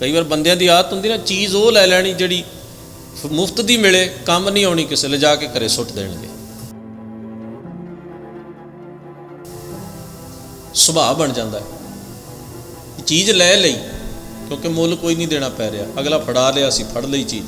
ਕਈ ਵਾਰ ਬੰਦਿਆਂ ਦੀ ਆਦਤ ਹੁੰਦੀ ਨਾ, ਚੀਜ਼ ਉਹ ਲੈ ਲੈਣੀ ਜਿਹੜੀ ਮੁਫਤ ਦੀ ਮਿਲੇ, ਕੰਮ ਨਹੀਂ ਆਉਣੀ ਕਿਸੇ, ਲਿਜਾ ਕੇ ਘਰੇ ਸੁੱਟ ਦੇਣਗੇ। ਸੁਭਾਅ ਬਣ ਜਾਂਦਾ ਹੈ। ਚੀਜ਼ ਲੈ ਲਈ, ਕਿਉਂਕਿ ਮੁੱਲ ਕੋਈ ਨਹੀਂ ਦੇਣਾ ਪੈ ਰਿਹਾ। ਅਗਲਾ ਫੜਾ ਲਿਆ ਸੀ, ਫੜ ਲਈ ਚੀਜ਼।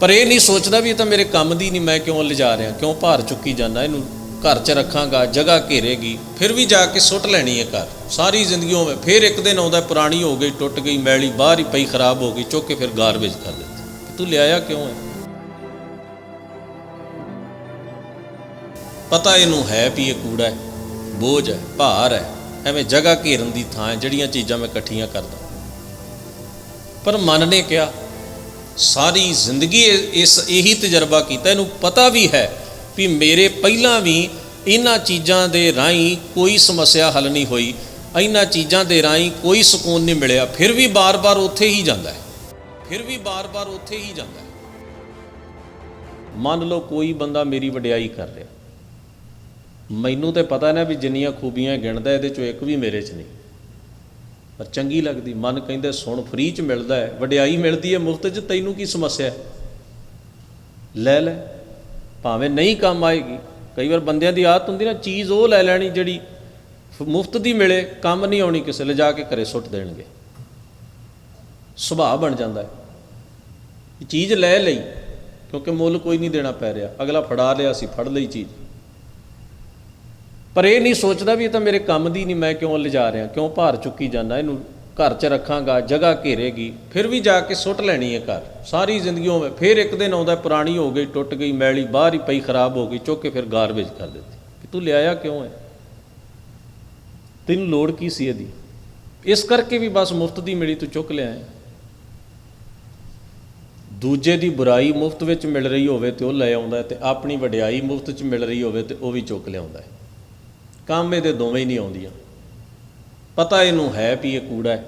ਪਰ ਇਹ ਨਹੀਂ ਸੋਚਦਾ ਵੀ ਇਹ ਤਾਂ ਮੇਰੇ ਕੰਮ ਦੀ ਨਹੀਂ, ਮੈਂ ਕਿਉਂ ਲਿਜਾ ਰਿਹਾ, ਕਿਉਂ ਭਾਰ ਚੁੱਕੀ ਜਾਂਦਾ ਇਹਨੂੰ। ਘਰ 'ਚ ਰੱਖਾਂਗਾ, ਜਗ੍ਹਾ ਘੇਰੇਗੀ, ਫਿਰ ਵੀ ਜਾ ਕੇ ਸੁੱਟ ਲੈਣੀ ਹੈ ਘਰ। ਸਾਰੀ ਜ਼ਿੰਦਗੀ ਹੋਵੇ ਫਿਰ ਇੱਕ ਦਿਨ ਆਉਂਦਾ, ਪੁਰਾਣੀ ਹੋ ਗਈ, ਟੁੱਟ ਗਈ, ਮੈਲੀ, ਬਾਹਰ ਹੀ ਪਈ, ਖਰਾਬ ਹੋ ਗਈ, ਚੁੱਕ ਕੇ ਫਿਰ ਗਾਰਬੇਜ ਕਰ ਦਿੱਤੀ। ਤੂੰ ਲਿਆਇਆ ਕਿਉਂ ਹੈ ਪਤਾ ਇਹਨੂੰ ਹੈ ਵੀ ਇਹ ਕੂੜਾ ਹੈ ਬੋਝ ਹੈ ਭਾਰ ਹੈ ਐਵੇਂ ਜਗ੍ਹਾ ਘੇਰਨ ਦੀ ਥਾਂ ਹੈ ਜਿਹੜੀਆਂ ਚੀਜ਼ਾਂ ਮੈਂ ਇਕੱਠੀਆਂ ਕਰਦਾ। ਪਰ ਮਨ ਨੇ ਕਿਹਾ, ਸਾਰੀ ਜ਼ਿੰਦਗੀ ਇਸ, ਇਹੀ ਤਜਰਬਾ ਕੀਤਾ, ਇਹਨੂੰ ਪਤਾ ਵੀ ਹੈ ਵੀ ਮੇਰੇ ਪਹਿਲਾਂ ਵੀ ਇਹਨਾਂ ਚੀਜ਼ਾਂ ਦੇ ਰਾਹੀਂ ਕੋਈ ਸਮੱਸਿਆ ਹੱਲ ਨਹੀਂ ਹੋਈ। ਇਹਨਾਂ ਚੀਜ਼ਾਂ ਦੇ ਰਾਹੀਂ ਕੋਈ ਸਕੂਨ ਨਹੀਂ ਮਿਲਿਆ। ਫਿਰ ਵੀ ਬਾਰ-ਬਾਰ ਉੱਥੇ ਹੀ ਜਾਂਦਾ ਹੈ। ਫਿਰ ਵੀ ਬਾਰ-ਬਾਰ ਉੱਥੇ ਹੀ ਜਾਂਦਾ ਹੈ। ਮੰਨ ਲਓ ਕੋਈ ਬੰਦਾ ਮੇਰੀ ਵਡਿਆਈ ਕਰ ਰਿਹਾ। ਮੈਨੂੰ ਤੇ ਪਤਾ ਨਾ ਵੀ ਜਿੰਨੀਆਂ ਖੂਬੀਆਂ ਗਿਣਦਾ ਇਹਦੇ ਚੋਂ ਇੱਕ ਵੀ ਮੇਰੇ 'ਚ ਨਹੀਂ। ਪਰ ਚੰਗੀ ਲੱਗਦੀ, ਮਨ ਕਹਿੰਦੇ, ਸੁਣ, ਫ੍ਰੀ 'ਚ ਮਿਲਦਾ ਹੈ। ਵਡਿਆਈ ਮਿਲਦੀ ਹੈ ਮੁਫਤ 'ਚ, ਤੈਨੂੰ ਕੀ ਸਮੱਸਿਆ ਹੈ? ਲੈ ਲੈ। ਭਾਵੇਂ ਨਹੀਂ ਕੰਮ ਆਏਗੀ। ਕਈ ਵਾਰ ਬੰਦਿਆਂ ਦੀ ਆਦਤ ਹੁੰਦੀ ਨਾ, ਚੀਜ਼ ਉਹ ਲੈ ਲੈਣੀ ਜਿਹੜੀ ਮੁਫਤ ਦੀ ਮਿਲੇ, ਕੰਮ ਨਹੀਂ ਆਉਣੀ ਕਿਸੇ, ਲਿਜਾ ਕੇ ਘਰੇ ਸੁੱਟ ਦੇਣਗੇ। ਸੁਭਾਅ ਬਣ ਜਾਂਦਾ ਹੈ। ਚੀਜ਼ ਲੈ ਲਈ, ਕਿਉਂਕਿ ਮੁੱਲ ਕੋਈ ਨਹੀਂ ਦੇਣਾ ਪੈ ਰਿਹਾ। ਅਗਲਾ ਫੜਾ ਲਿਆ ਸੀ, ਫੜ ਲਈ ਚੀਜ਼। ਪਰ ਇਹ ਨਹੀਂ ਸੋਚਦਾ ਵੀ ਇਹ ਤਾਂ ਮੇਰੇ ਕੰਮ ਦੀ ਨਹੀਂ, ਮੈਂ ਕਿਉਂ ਲਿਜਾ ਰਿਹਾ, ਕਿਉਂ ਭਾਰ ਚੁੱਕੀ ਜਾਂਦਾ ਇਹਨੂੰ। ਘਰ 'ਚ ਰੱਖਾਂਗਾ, ਜਗ੍ਹਾ ਘੇਰੇਗੀ, ਫਿਰ ਵੀ ਜਾ ਕੇ ਸੁੱਟ ਲੈਣੀ ਹੈ ਘਰ। ਸਾਰੀ ਜ਼ਿੰਦਗੀ ਹੋਵੇ ਫਿਰ ਇੱਕ ਦਿਨ ਆਉਂਦਾ, ਪੁਰਾਣੀ ਹੋ ਗਈ, ਟੁੱਟ ਗਈ, ਮੈਲੀ, ਬਾਹਰ ਹੀ ਪਈ, ਖਰਾਬ ਹੋ ਗਈ, ਚੁੱਕ ਕੇ ਫਿਰ ਗਾਰਬੇਜ ਕਰ ਦਿੱਤੀ। ਕਿ ਤੂੰ ਲਿਆਇਆ ਕਿਉਂ ਹੈ? ਤੈਨੂੰ ਲੋੜ ਕੀ ਸੀ ਇਹਦੀ? ਇਸ ਕਰਕੇ ਵੀ ਬਸ ਮੁਫਤ ਦੀ ਮਿਲੀ, ਤੂੰ ਚੁੱਕ ਲਿਆ ਦੂਜੇ ਦੀ ਬੁਰਾਈ ਮੁਫਤ ਵਿੱਚ ਮਿਲ ਰਹੀ ਹੋਵੇ ਤੇ ਉਹ ਲੈ ਆਉਂਦਾ ਹੈ ਤੇ ਆਪਣੀ ਵਡਿਆਈ ਮੁਫਤ 'ਚ ਮਿਲ ਰਹੀ ਹੋਵੇ ਤੇ ਉਹ ਵੀ ਚੁੱਕ ਲਿਆਉਂਦਾ ਕੰਮ ਇਹਦੇ ਦੋਵੇਂ ਹੀ ਨਹੀਂ ਆਉਂਦੀਆਂ। ਪਤਾ ਇਹਨੂੰ ਹੈ ਵੀ ਇਹ ਕੂੜਾ ਹੈ,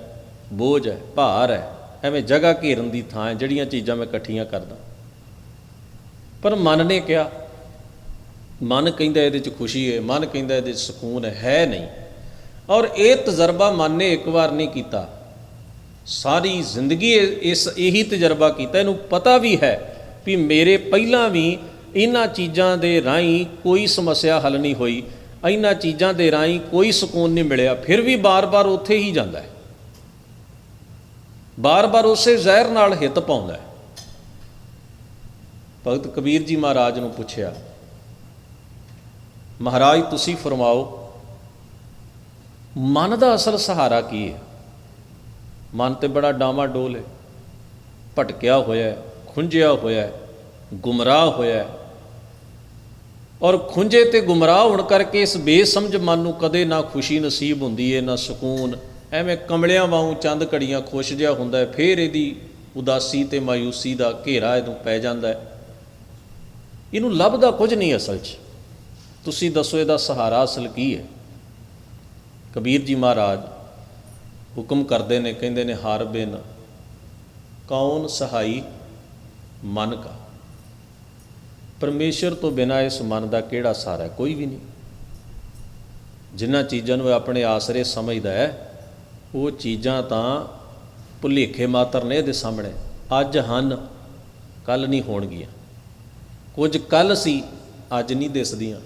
ਬੋਝ ਹੈ, ਭਾਰ ਹੈ, ਐਵੇਂ ਜਗ੍ਹਾ ਘੇਰਨ ਦੀ ਥਾਂ ਹੈ, ਜਿਹੜੀਆਂ ਚੀਜ਼ਾਂ ਮੈਂ ਇਕੱਠੀਆਂ ਕਰਦਾ। ਪਰ ਮਨ ਨੇ ਕਿਹਾ, ਮਨ ਕਹਿੰਦਾ ਇਹਦੇ 'ਚ ਖੁਸ਼ੀ ਹੈ, ਮਨ ਕਹਿੰਦਾ ਇਹਦੇ 'ਚ ਸਕੂਨ ਹੈ ਹੈ ਨਹੀਂ। ਔਰ ਇਹ ਤਜਰਬਾ ਮਨ ਨੇ ਇੱਕ ਵਾਰ ਨਹੀਂ ਕੀਤਾ। ਸਾਰੀ ਜ਼ਿੰਦਗੀ ਇਸ, ਇਹੀ ਤਜਰਬਾ ਕੀਤਾ। ਇਹਨੂੰ ਪਤਾ ਵੀ ਹੈ ਵੀ ਮੇਰੇ ਪਹਿਲਾਂ ਵੀ ਇਹਨਾਂ ਚੀਜ਼ਾਂ ਦੇ ਰਾਹੀਂ ਕੋਈ ਸਮੱਸਿਆ ਹੱਲ ਨਹੀਂ ਹੋਈ। ਇਹਨਾਂ ਚੀਜ਼ਾਂ ਦੇ ਰਾਹੀਂ ਕੋਈ ਸਕੂਨ ਨਹੀਂ ਮਿਲਿਆ, ਫਿਰ ਵੀ ਬਾਰ-ਬਾਰ ਉੱਥੇ ਹੀ ਜਾਂਦਾ ਹੈ। ਬਾਰ-ਬਾਰ ਉਸੇ ਜ਼ਹਿਰ ਨਾਲ ਹਿੱਤ ਪਾਉਂਦਾ ਹੈ। ਭਗਤ ਕਬੀਰ ਜੀ ਮਹਾਰਾਜ ਨੂੰ ਪੁੱਛਿਆ, ਮਹਾਰਾਜ, ਤੁਸੀਂ ਫਰਮਾਓ, ਮਨ ਦਾ ਅਸਲ ਸਹਾਰਾ ਕੀ ਹੈ? ਮਨ ਤੇ ਬੜਾ ਡਾਮਾ ਡੋਲ ਹੈ। ਭਟਕਿਆ ਹੋਇਆ ਹੈ, ਖੁੰਝਿਆ ਹੋਇਆ ਹੈ, ਗੁੰਮਰਾਹ ਹੋਇਆ ਹੈ। ਔਰ ਖੁੰਝੇ ਤੇ ਗੁੰਮਰਾਹ ਹੋਣ ਕਰਕੇ ਇਸ ਬੇਸਮਝ ਮਨ ਨੂੰ ਕਦੇ ਨਾ ਖੁਸ਼ੀ ਨਸੀਬ ਹੁੰਦੀ ਹੈ ਨਾ ਸਕੂਨ। ਐਵੇਂ ਕਮਲਿਆਂ ਵਾਂਗੂ ਚੰਦ ਘੜੀਆਂ ਖੁਸ਼ ਜਿਹਾ ਹੁੰਦਾ ਹੈ ਫੇਰ ਇਹਦੀ ਉਦਾਸੀ ਤੇ ਮਾਇੂਸੀ ਦਾ ਘੇਰਾ ਇਹਨੂੰ ਪੈ ਜਾਂਦਾ ਹੈ ਇਹਨੂੰ ਲੱਭਦਾ ਕੁਝ ਨਹੀਂ ਅਸਲ 'ਚ। ਤੁਸੀਂ ਦੱਸੋ ਇਹਦਾ ਸਹਾਰਾ ਅਸਲ ਕੀ ਹੈ ਕਬੀਰ ਜੀ ਮਹਾਰਾਜ ਹੁਕਮ ਕਰਦੇ ਨੇ, ਕਹਿੰਦੇ ਨੇ, ਹਰ ਬਿਨ ਕੌਣ ਸਹਾਈ ਮਨ ਕਾ। ਪਰਮੇਸ਼ਰ ਤੋਂ ਬਿਨਾ ਇਸ ਮਨ ਦਾ ਕਿਹੜਾ ਸਹਾਰਾ ਕੋਈ ਵੀ ਨਹੀਂ। ਜਿਨ੍ਹਾਂ ਚੀਜ਼ਾਂ ਨੂੰ ਆਪਣੇ ਆਸਰੇ ਸਮਝਦਾ ਹੈ, ਉਹ ਚੀਜ਼ਾਂ ਤਾਂ ਭੁਲੇਖੇ ਮਾਤਰ ਨੇ ਇਹਦੇ ਸਾਹਮਣੇ। ਅੱਜ ਹਨ ਕੱਲ ਨਹੀਂ ਹੋਣਗੀਆਂ। ਕੁਝ ਕੱਲ ਸੀ, ਅੱਜ ਨਹੀਂ ਦਿਸਦੀਆਂ।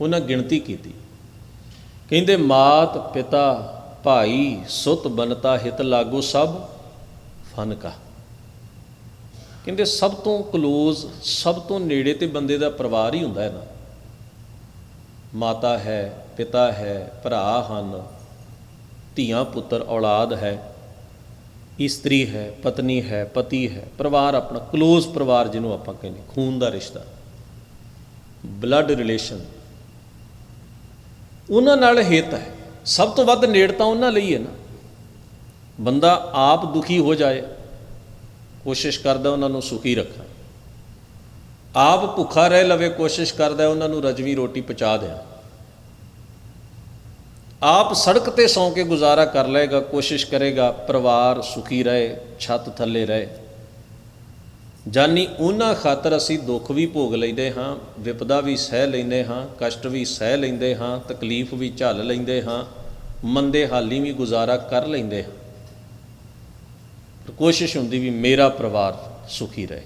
ਉਹਨਾਂ ਗਿਣਤੀ ਕੀਤੀ। ਕਹਿੰਦੇ, ਮਾਤ, ਪਿਤਾ, ਭਾਈ, ਸੁਤ, ਬਨਤਾ, ਹਿਤ, ਲਾਗੋ ਸਭ ਫਨ ਕਾ। ਕਹਿੰਦੇ ਸਭ ਤੋਂ ਕਲੋਜ਼ ਸਭ ਤੋਂ ਨੇੜੇ ਤੇ ਬੰਦੇ ਦਾ ਪਰਿਵਾਰ ਹੀ ਹੁੰਦਾ ਹੈ ਨਾ ਮਾਤਾ ਹੈ, ਪਿਤਾ ਹੈ, ਭਰਾ ਹਨ, ਧੀਆਂ, ਪੁੱਤਰ, ਔਲਾਦ ਹੈ, ਇਸਤਰੀ ਹੈ, ਪਤਨੀ ਹੈ, ਪਤੀ ਹੈ, ਪਰਿਵਾਰ ਆਪਣਾ ਕਲੋਜ਼ ਪਰਿਵਾਰ ਜਿਹਨੂੰ ਆਪਾਂ ਕਹਿੰਦੇ ਖੂਨ ਦਾ ਰਿਸ਼ਤਾ। ਬਲੱਡ ਰਿਲੇਸ਼ਨ ਉਹਨਾਂ ਨਾਲ ਹਿੱਤ ਹੈ। ਸਭ ਤੋਂ ਵੱਧ ਨੇੜਤਾ ਉਹਨਾਂ ਲਈ ਹੈ ਨਾ। ਬੰਦਾ ਆਪ ਦੁਖੀ ਹੋ ਜਾਏ ਕੋਸ਼ਿਸ਼ ਕਰਦਾ ਉਹਨਾਂ ਨੂੰ ਸੁਖੀ ਰੱਖਾਂ। ਆਪ ਭੁੱਖਾ ਰਹਿ ਲਵੇ, ਕੋਸ਼ਿਸ਼ ਕਰਦਾ ਉਹਨਾਂ ਨੂੰ ਰਜਵੀ ਰੋਟੀ ਪਹੁੰਚਾ ਦਿਆਂ ਆਪ ਸੜਕ ਤੇ ਸੌਂ ਕੇ ਗੁਜ਼ਾਰਾ ਕਰ ਲਏਗਾ, ਕੋਸ਼ਿਸ਼ ਕਰੇਗਾ ਪਰਿਵਾਰ ਸੁਖੀ ਰਹੇ, ਛੱਤ ਥੱਲੇ ਰਹੇ। ਜਾਨੀ ਉਹਨਾਂ ਖਾਤਰ ਅਸੀਂ ਦੁੱਖ ਵੀ ਭੋਗ ਲੈਂਦੇ ਹਾਂ, ਵਿਪਦਾ ਵੀ ਸਹਿ ਲੈਂਦੇ ਹਾਂ, ਕਸ਼ਟ ਵੀ ਸਹਿ ਲੈਂਦੇ ਹਾਂ, ਤਕਲੀਫ ਵੀ ਝੱਲ ਲੈਂਦੇ ਹਾਂ, ਮੰਦੇ ਹਾਲੀ ਵੀ ਗੁਜ਼ਾਰਾ ਕਰ ਲੈਂਦੇ ਹਾਂ। ਕੋਸ਼ਿਸ਼ ਹੁੰਦੀ ਵੀ ਮੇਰਾ ਪਰਿਵਾਰ ਸੁਖੀ ਰਹੇ।